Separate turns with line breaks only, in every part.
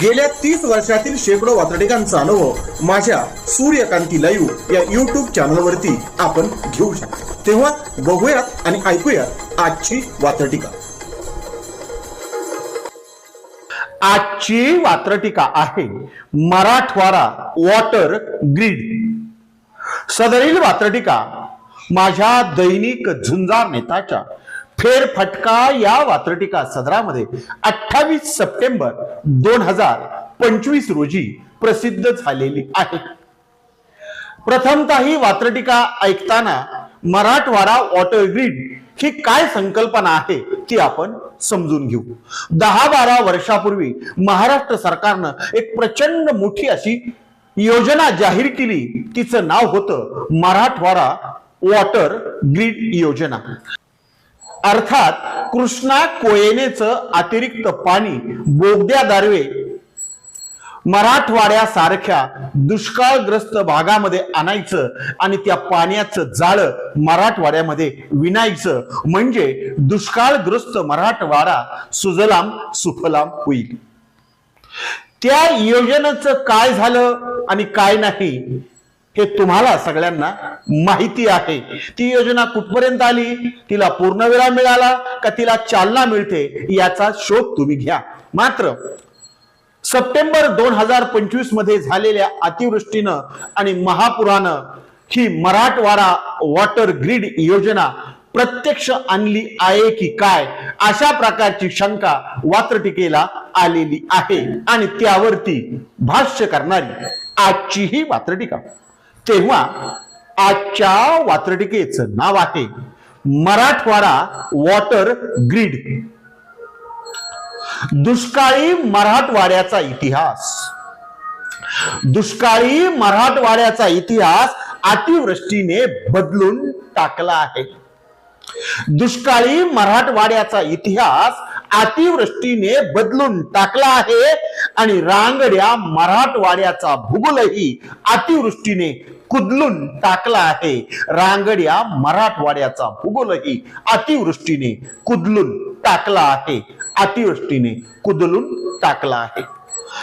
गेल्या तीस वर्षातील शेकडो वातडिकांचा अनुभव माझ्या सूर्यकांती लाईव्ह या युट्यूब चॅनलवरती आपण घेऊ शकतो. तेव्हा बघूयात आणि ऐकूयात आजची वातडिका
आजची वात्रटिका आहे मराठवाडा वॉटर ग्रीड. सदरील वात्रटिका माझ्या दैनिक झुंजार नेताच्या फेरफटका या वात्रटिका सदरामध्ये अठ्ठावीस सप्टेंबर दोन हजार पंचवीस रोजी प्रसिद्ध झालेली आहे. प्रथमतः ही वात्रटिका ऐकताना मराठवाडा वॉटर ग्रीड ही काय संकल्पना आहे ती आपण समजून घेऊ. दहा बारा वर्षापूर्वी महाराष्ट्र सरकारनं एक प्रचंड मोठी अशी योजना जाहीर केली. तिचं नाव होतं मराठवाडा वॉटर ग्रीड योजना. अर्थात कृष्णा कोयनेचं अतिरिक्त पाणी बोगद्या दारवे मराठवाड्यासारख्या दुष्काळग्रस्त भागामध्ये आणायचं आणि त्या पाण्याचं जाळं मराठवाड्यामध्ये विणायचं. म्हणजे दुष्काळग्रस्त मराठवाडा सुजलाम सुफलाम होईल. त्या योजनेचं काय झालं आणि काय नाही? हे तुम्हाला सगळ्यांना माहिती आहे. ती योजना कुठपर्यंत आली? तिला पूर्णविराम मिळाला का तिला चालना मिळते याचा शोध तुम्ही घ्या. मात्र सप्टेंबर दोन हजार पंचवीसमध्ये झालेल्या अतिवृष्टीनं आणि महापुरानं ही मराठवाडा वॉटर ग्रीड योजना प्रत्यक्ष आणली आहे की काय? अशा प्रकारची शंका वात्रटिकेला आलेली आहे. आणि त्यावरती भाष्य करणारी आजचीही वात्रटिका. तेव्हा आजच्या वात्रटिकेचं नाव आहे मराठवाडा वॉटर ग्रीड. दुष्काळी मराठवाड्याचा इतिहास. दुष्काळी मराठवाड्याचा इतिहास अतिवृष्टीने बदलून टाकला आहे. दुष्काळी मराठवाड्याचा इतिहास अतिवृष्टीने बदलून टाकला आहे. आणि रांगड्या मराठवाड्याचा भूगोलही अतिवृष्टीने कुदलून टाकला आहे. रांगड्या मराठवाड्याचा भूगोलही अतिवृष्टीने कुदलून टाकला आहे. अतिवृष्टीने कुदलून टाकला आहे.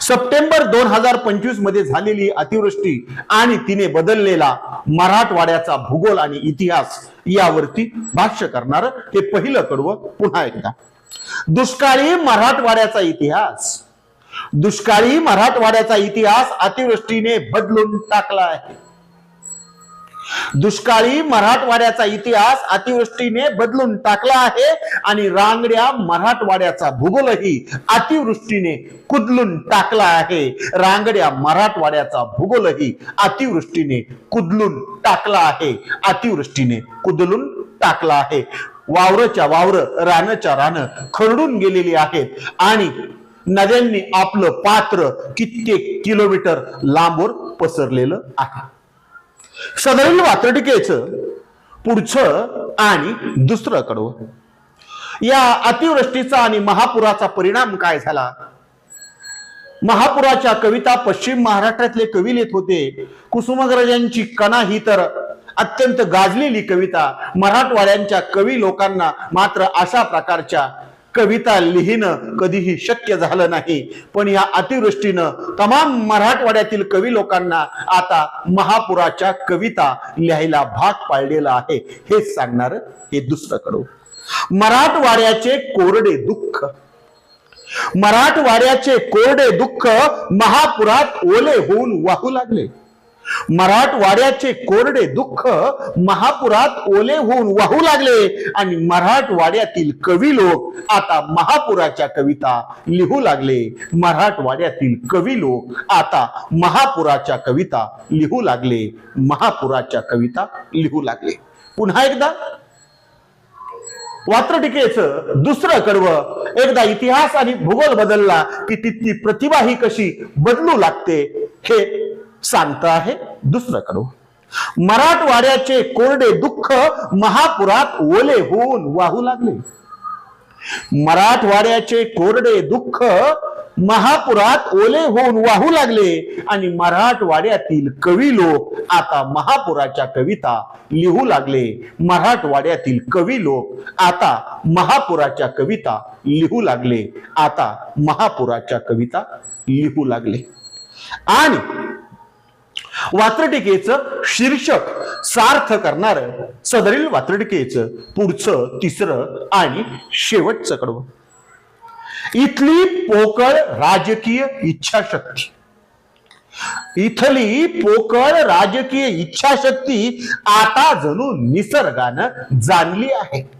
सप्टेंबर दोन हजार पंचवीसमध्ये झालेली अतिवृष्टी आणि तिने बदललेला मराठवाड्याचा भूगोल आणि इतिहास यावरती भाष्य करणार. हे पहिलं कडवं पुन्हा एकदा. दुष्काळी मराठवाड्याचा इतिहास. दुष्काळी मराठवाड्याचा इतिहास अतिवृष्टीने बदलून टाकला आहे. दुष्काळी मराठवाड्याचा इतिहास अतिवृष्टीने बदलून टाकला आहे आणि रांगड्या मराठवाड्याचा भूगोलही अतिवृष्टीने कुदलून टाकला आहे. रांगड्या मराठवाड्याचा भूगोलही अतिवृष्टीने कुदलून टाकला आहे. अतिवृष्टीने कुदलून टाकला आहे. वावरच्या वावर रानच्या रान खरडून गेलेली आहेत. आणि नद्यांनी आपलं पात्र कित्येक किलोमीटर लांबवर पसरलेलं आहे. सदरील वात्रटिकेचं पुढचं आणि दुसरं कडवं. या अतिवृष्टीचा आणि महापुराचा परिणाम काय झाला? महापुराच्या कविता पश्चिम महाराष्ट्रातले कवी लिहित होते. कुसुमाग्रजांची कणा ही तर अत्यंत गाजलेली कविता. मराठवाड्यांच्या कवी लोकांना मात्र अशा प्रकारच्या कविता लिहिणं कधीही शक्य झालं नाही. पण या अतिवृष्टीनं तमाम मराठवाड्यातील कवी लोकांना आता महापुराच्या कविता लिहायला भाग पाडलेला आहे. हेच सांगणार हे दुसरं कडू मराठवाड्याचे कोरडे दुःख. मराठवाड्याचे कोरडे दुःख महापुरात ओले होऊन वाहू लागले. मराठवाड्याचे कोरडे दुःख महापुरात ओले होऊन वाहू लागले. आणि मराठवाड्यातील कवी लोक आता महापुराच्या कविता लिहू लागले. मराठवाड्यातील कवी लोक आता महापुराच्या कविता लिहू लागले. महापुराच्या कविता लिहू लागले. पुन्हा एकदा. वात्रटिकेचं दुसरं कडव. एकदा इतिहास आणि भूगोल बदलला की तिथली प्रतिभा ही कशी बदलू लागते हे सांगतं आहे. दुसरं कडू मराठवाड्याचे कोरडे दुःख महापुरात ओले होऊन वाहू लागले. मराठवाड्याचे कोरडे दुःख महापुरात ओले होऊन वाहू लागले आणि मराठवाड्यातील कवी लोक आता महापुराच्या कविता लिहू लागले. मराठवाड्यातील कवी लोक आता महापुराच्या कविता लिहू लागले. आता महापुराच्या कविता लिहू लागले. आणि वात्रटिकेचं शीर्षक सार्थ करणार सदरील वात्रटिकेचं पुढचं तिसरं आणि शेवटचं कडवं. इथली पोकळ राजकीय इच्छाशक्ती. इथली पोकळ राजकीय इच्छाशक्ती आता जणू निसर्गानं जाणली आहे.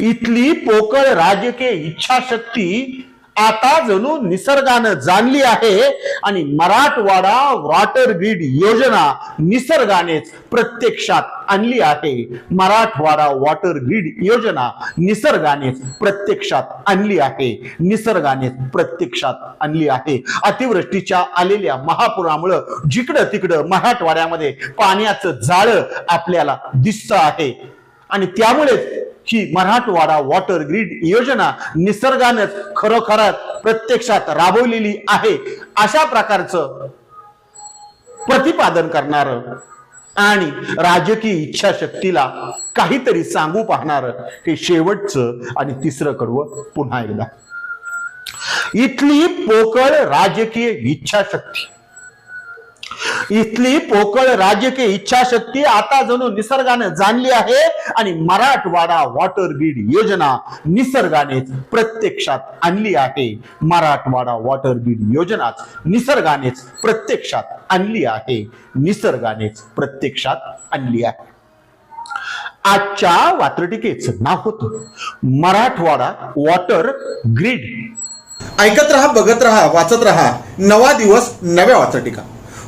इथली पोकळ राजकीय इच्छाशक्ती आता जणू निसर्गानं जाणली आहे आणि मराठवाडा वॉटर ग्रीड योजना निसर्गानेच प्रत्यक्षात आणली आहे. मराठवाडा वॉटर ग्रीड योजना निसर्गानेच प्रत्यक्षात आणली आहे. निसर्गानेच प्रत्यक्षात आणली आहे. अतिवृष्टीच्या आलेल्या महापुरामुळं जिकडं तिकडं मराठवाड्यामध्ये पाण्याचं जाळं आपल्याला दिसतं आहे. आणि त्यामुळेच ही मराठवाडा वॉटर ग्रीड योजना निसर्गानंच खरोखरच प्रत्यक्षात राबवलेली आहे. अशा प्रकारचं प्रतिपादन करणार आणि राजकीय इच्छाशक्तीला काहीतरी सांगू पाहणार हे शेवटचं आणि तिसरं कडवं पुन्हा एकदा. इथली पोकळ राजकीय इच्छाशक्ती. इथली पोकळ राजकीय इच्छाशक्ती आता जणू निसर्गाने जाणली आहे. आणि मराठवाडा वॉटर ग्रीड योजना निसर्गानेच प्रत्यक्षात आणली आहे. मराठवाडा वॉटर ग्रीड योजनाच निसर्गानेच प्रत्यक्षात आणली आहे. निसर्गानेच प्रत्यक्षात आणली आहे. आजच्या वात्रटिकेचं नाव होतं मराठवाडा वॉटर ग्रीड.
ऐकत रहा बघत रहा वाचत रहा. नवा दिवस नव्या वाचटिका